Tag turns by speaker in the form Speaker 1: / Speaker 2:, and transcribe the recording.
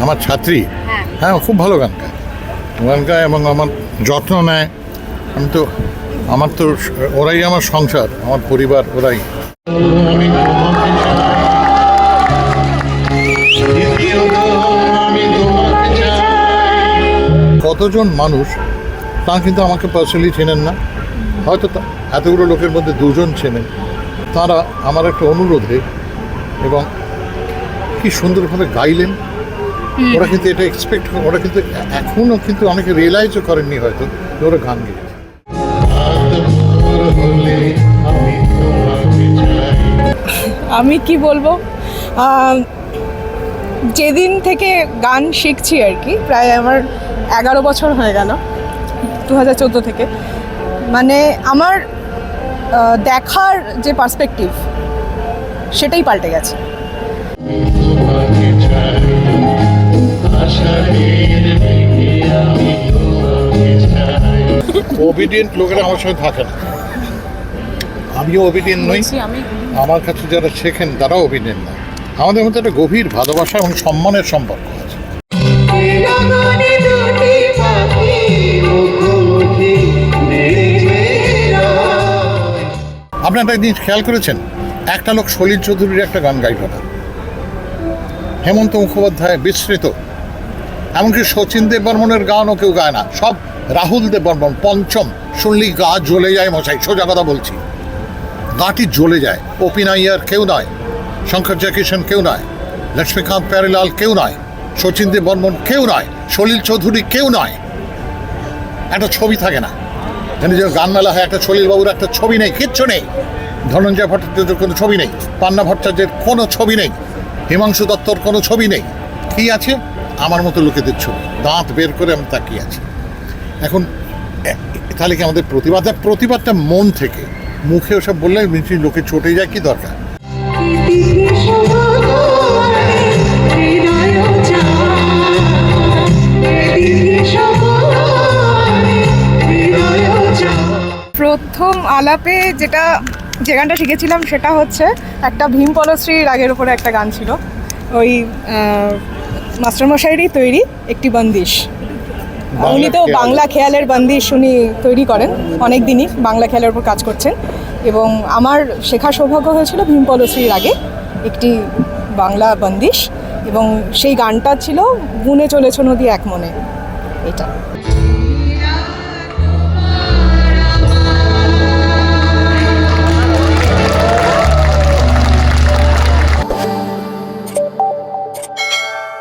Speaker 1: আমার ছাত্রী।
Speaker 2: হ্যাঁ।
Speaker 1: হ্যাঁ খুব ভালো গান গায়। গান গায় এবং আমার যত্ন নেয়। আমি তো আমার তো ওরাই আমার সংসার আমার পরিবার ওরাই। কতজন মানুষ তা কিন্তু আমাকে পার্সোনালি চেনেন না। হয়তো তা- এতগুলো লোকের মধ্যে দুজন চেনেন। তারা আমার একটা অনুরোধে এবং কি সুন্দরভাবে গাইলেন ওরা কিন্তু এটা এক্সপেক্ট ওরা কিন্তু এ- এখনও কিন্তু অনেকে রিয়েলাইজও করেননি হয়তো যে ওরা গান গেয়েছে
Speaker 3: আমি কি বলব? যেদিন থেকে গান শিখছি আর কি প্রায় আমার এগারো বছর হয়ে গেল দু হাজার চোদ্দ থেকে। মানে আমার দেখার যে পার্সপেক্টিভ সেটাই পাল্টে গেছে।
Speaker 1: ওবিডিয়েন্ট লোকেরা আমার সঙ্গে থাকে না আমিও ওবিডিয়েন্ট নই।
Speaker 3: আমি
Speaker 1: আমার কাছে যারা শেখেন তারাও অভিনয় না। আমাদের মধ্যে একটা গভীর ভালোবাসা এবং সম্মানের সম্পর্ক আছে।
Speaker 4: লগনে দুটি পাখি মুখোমুখি নেচে যায়।
Speaker 1: আপনি একটা জিনিস খেয়াল করেছেন? একটা লোক সলিল চৌধুরীর একটা গান গাইল না। হেমন্ত মুখোপাধ্যায় বিস্মৃত এমনকি শচীন দেব বর্মনের গানও কেউ গায় না। সব রাহুল দেববর্মন পঞ্চম। শুনলি গা জ্বলে যায় মশাই, সোজা কথা বলছি। গাটি জ্বলে যায়। ওপিন আইয়ার কেউ নয়, শঙ্কর জয়কিষণ কেউ নয়, লক্ষ্মীকান্ত প্যারিলাল কেউ নয় শচীন দেব বর্মন কেউ নয়, সলিল চৌধুরী কেউ নয়। একটা ছবি থাকে না। এখানে যে গান মেলা হয়, একটা সলিলবাবুর একটা ছবি নেই, কিচ্ছু নেই। ধনঞ্জয় ভট্টাচার্যের কোনো ছবি নেই। পান্না ভট্টাচার্যের কোনো ছবি নেই। হিমাংশু দত্তর কোনো ছবি নেই। কি আছে? আমার মতো লোকেদের ছবি। দাঁত বের করে আমি তাকিয়ে আছি। এখন তাহলে কি আমাদের প্রতিবাদ? প্রতিবাদটা মন থেকে। মুখে ওসব বললে নিশ্চয়ই লোকে চটে যায়, কি দরকার।
Speaker 3: প্রথম আলাপে যেটা, যে গানটা শিখেছিলাম সেটা হচ্ছে একটা ভীম পলশ্রী রাগের উপরে একটা গান ছিল। ওই মাস্টারমশাইরই তৈরি একটি বন্দিশ। উনি তো বাংলা খেয়ালের বন্দিশ উনি তৈরি করেন অনেক দিনই বাংলা খেয়ালের উপর কাজ করছেন। এবং আমার শেখা সৌভাগ্য হয়েছিল ভীমপলশ্রীর আগে একটি বাংলা বন্দিশ এবং সেই গানটা ছিল গুনে চলেছ নদী এক মনে এটা।